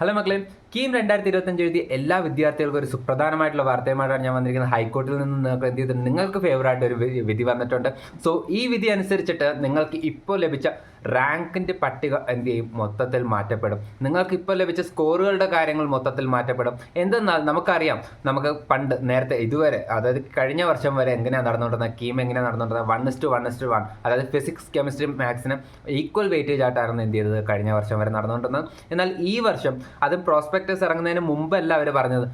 Hello மக்களே കീം രണ്ടായിരത്തി ഇരുപത്തഞ്ച് എഴുതിയ എല്ലാ വിദ്യാർത്ഥികൾക്കും ഒരു സുപ്രധാനമായിട്ടുള്ള വാർത്തയുമായിട്ടാണ് ഞാൻ വന്നിരിക്കുന്നത്. ഹൈക്കോർട്ടിൽ നിന്ന് നിങ്ങൾക്ക് എന്ത് ചെയ്തിട്ടുണ്ട്? നിങ്ങൾക്ക് ഫേവറായിട്ട് ഒരു വിധി വന്നിട്ടുണ്ട്. സോ ഈ വിധി അനുസരിച്ചിട്ട് നിങ്ങൾക്ക് ഇപ്പോൾ ലഭിച്ച റാങ്കിന്റെ പട്ടിക എന്ത് ചെയ്യും? മൊത്തത്തിൽ മാറ്റപ്പെടും. നിങ്ങൾക്ക് ഇപ്പോൾ ലഭിച്ച സ്കോറുകളുടെ കാര്യങ്ങൾ മൊത്തത്തിൽ മാറ്റപ്പെടും. എന്തെന്നാൽ നമുക്കറിയാം നമുക്ക് പണ്ട് നേരത്തെ ഇതുവരെ അതായത് കഴിഞ്ഞ വർഷം വരെ എങ്ങനെയാണ് നടന്നുകൊണ്ടിരുന്നത്? കീം എങ്ങനെയാണ് നടന്നുകൊണ്ടിരുന്നത്? One is to one is to one അതായത് ഫിസിക്സ് കെമിസ്ട്രി മാത്സിന് ഈക്വൽ വെയിറ്റേജ് ആയിട്ടായിരുന്നു എന്ത് ചെയ്തത്? കഴിഞ്ഞ വർഷം വരെ നടന്നുകൊണ്ടിരുന്നത്. എന്നാൽ ഈ വർഷം അത് പ്രോസ്പെക്ടസ് ഇറങ്ങുന്നതിന് മുമ്പല്ല അവർ പറഞ്ഞത്.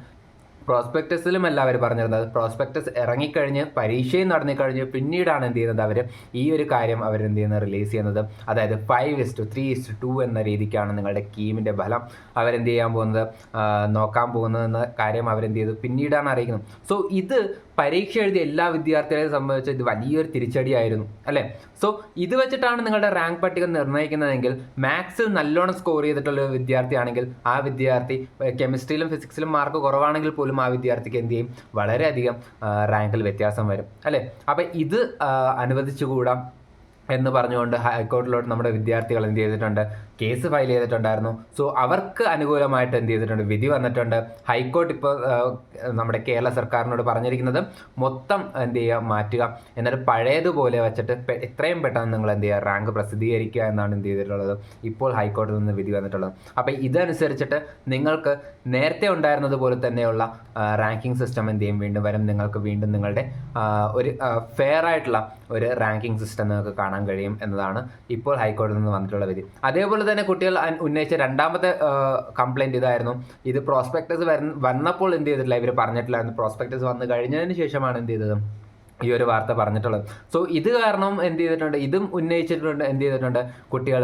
പ്രോസ്പെക്ടസിലും അല്ല അവർ പറഞ്ഞിരുന്നത്. പ്രോസ്പെക്ടസ് ഇറങ്ങിക്കഴിഞ്ഞ് പരീക്ഷയും നടന്നിക്കഴിഞ്ഞ് പിന്നീടാണ് എന്ത് ചെയ്യുന്നത് അവർ ഈ ഒരു കാര്യം അവർ എന്ത് ചെയ്യുന്നത് റിലീസ് ചെയ്യുന്നത്. അതായത് five is to three is to two എന്ന രീതിക്കാണ് നിങ്ങളുടെ കീമിന്റെ ഫലം അവരെന്ത് ചെയ്യാൻ പോകുന്നത് നോക്കാൻ പോകുന്നത് എന്ന കാര്യം അവരെന്ത് ചെയ്തു. പിന്നീടാണ് അറിയിക്കുന്നത്. സോ ഇത് പരീക്ഷ എഴുതിയ എല്ലാ വിദ്യാർത്ഥികളെയും സംബന്ധിച്ച് ഇത് വലിയൊരു തിരിച്ചടിയായിരുന്നു അല്ലേ? സോ ഇത് വെച്ചിട്ടാണ് നിങ്ങളുടെ റാങ്ക് പട്ടിക നിർണയിക്കുന്നതെങ്കിൽ മാത്സിൽ നല്ലോണം സ്കോർ ചെയ്തിട്ടുള്ള വിദ്യാർത്ഥിയാണെങ്കിൽ ആ വിദ്യാർത്ഥി കെമിസ്ട്രിയിലും ഫിസിക്സിലും മാർക്ക് കുറവാണെങ്കിൽ പോലും ആ വിദ്യാർത്ഥിക്ക് എന്ത് ചെയ്യും? വളരെയധികം റാങ്കിൽ വ്യത്യാസം വരും. അല്ലേ? അപ്പം ഇത് അനുവദിച്ചുകൂടാ? എന്ന് പറഞ്ഞുകൊണ്ട് ഹൈക്കോടതിയിലോട്ട് നമ്മുടെ വിദ്യാർത്ഥികൾ എന്ത് ചെയ്തിട്ടുണ്ട്? കേസ് ഫയൽ ചെയ്തിട്ടുണ്ടായിരുന്നു. സോ അവർക്ക് അനുകൂലമായിട്ട് എന്ത് ചെയ്തിട്ടുണ്ട്? വിധി വന്നിട്ടുണ്ട്. ഹൈക്കോർട്ട് ഇപ്പോൾ നമ്മുടെ കേരള സർക്കാരിനോട് പറഞ്ഞിരിക്കുന്നത് മൊത്തം എന്ത് ചെയ്യുക? മാറ്റുക. എന്നിട്ട് പഴയതുപോലെ വെച്ചിട്ട് എത്രയും പെട്ടെന്ന് നിങ്ങൾ എന്ത് ചെയ്യുക? റാങ്ക് പ്രസിദ്ധീകരിക്കുക എന്നാണ് എന്ത് ചെയ്തിട്ടുള്ളത്. ഇപ്പോൾ ഹൈക്കോടതിയിൽ നിന്ന് വിധി വന്നിട്ടുള്ളത്. അപ്പോൾ ഇതനുസരിച്ചിട്ട് നിങ്ങൾക്ക് നേരത്തെ ഉണ്ടായിരുന്നത് പോലെ തന്നെയുള്ള റാങ്കിങ് സിസ്റ്റം എന്ത് ചെയ്യും? വീണ്ടും വരും. നിങ്ങൾക്ക് വീണ്ടും നിങ്ങളുടെ ഒരു ഫെയർ ആയിട്ടുള്ള ഒരു റാങ്കിങ് സിസ്റ്റം നിങ്ങൾക്ക് കാണാൻ കഴിയും എന്നതാണ് ഇപ്പോൾ ഹൈക്കോടതിയിൽ നിന്ന് വന്നിട്ടുള്ള വിധി. അതേപോലെ തന്നെ കുട്ടികൾ ഉന്നയിച്ച രണ്ടാമത്തെ കംപ്ലൈന്റ് ഇതായിരുന്നു. ഇത് പ്രോസ്പെക്ടസ് വന്നപ്പോൾ എന്ത് ചെയ്തിട്ടില്ല? ഇവർ പറഞ്ഞിട്ടില്ലായിരുന്നു. പ്രോസ്പെക്ടസ് വന്നു കഴിഞ്ഞതിന് ശേഷമാണ് എന്ത് ചെയ്തത്? ഈ ഒരു വാർത്ത പറഞ്ഞിട്ടുള്ളത്. സോ ഇത് കാരണം എന്ത് ചെയ്തിട്ടുണ്ട്? ഇതും ഉന്നയിച്ചിട്ടുണ്ട് എന്ത് ചെയ്തിട്ടുണ്ട്? കുട്ടികൾ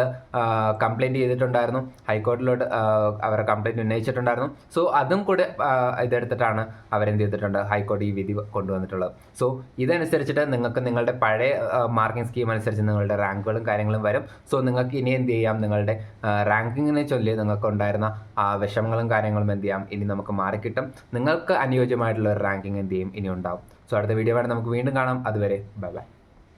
കംപ്ലൈന്റ് ചെയ്തിട്ടുണ്ടായിരുന്നു. ഹൈക്കോടതിയിലോട്ട് അവർ കംപ്ലൈന്റ് ഉന്നയിച്ചിട്ടുണ്ടായിരുന്നു. സോ അതും കൂടെ ഇതെടുത്തിട്ടാണ് അവരെന്ത് ചെയ്തിട്ടുണ്ട്? ഹൈക്കോടതി ഈ വിധി കൊണ്ടുവന്നിട്ടുള്ളത്. സോ ഇതനുസരിച്ചിട്ട് നിങ്ങൾക്ക് നിങ്ങളുടെ പഴയ മാർക്കിംഗ് സ്കീം അനുസരിച്ച് നിങ്ങളുടെ റാങ്കുകളും കാര്യങ്ങളും വരും. സോ നിങ്ങൾക്ക് ഇനി എന്ത് ചെയ്യാം? നിങ്ങളുടെ റാങ്കിങ്ങിനെ ചൊല്ലി നിങ്ങൾക്ക് ഉണ്ടായിരുന്ന വിഷമങ്ങളും കാര്യങ്ങളും എന്ത് ചെയ്യാം? ഇനി നമുക്ക് മാറിക്കിട്ടും. നിങ്ങൾക്ക് അനുയോജ്യമായിട്ടുള്ള ഒരു റാങ്കിങ് എന്ത് ചെയ്യും? ഇനി ഉണ്ടാവും. സോ അടുത്ത വീഡിയോ വേണം നമുക്ക് വീണ്ടും കാണാം. അതുവരെ ബൈ ബൈ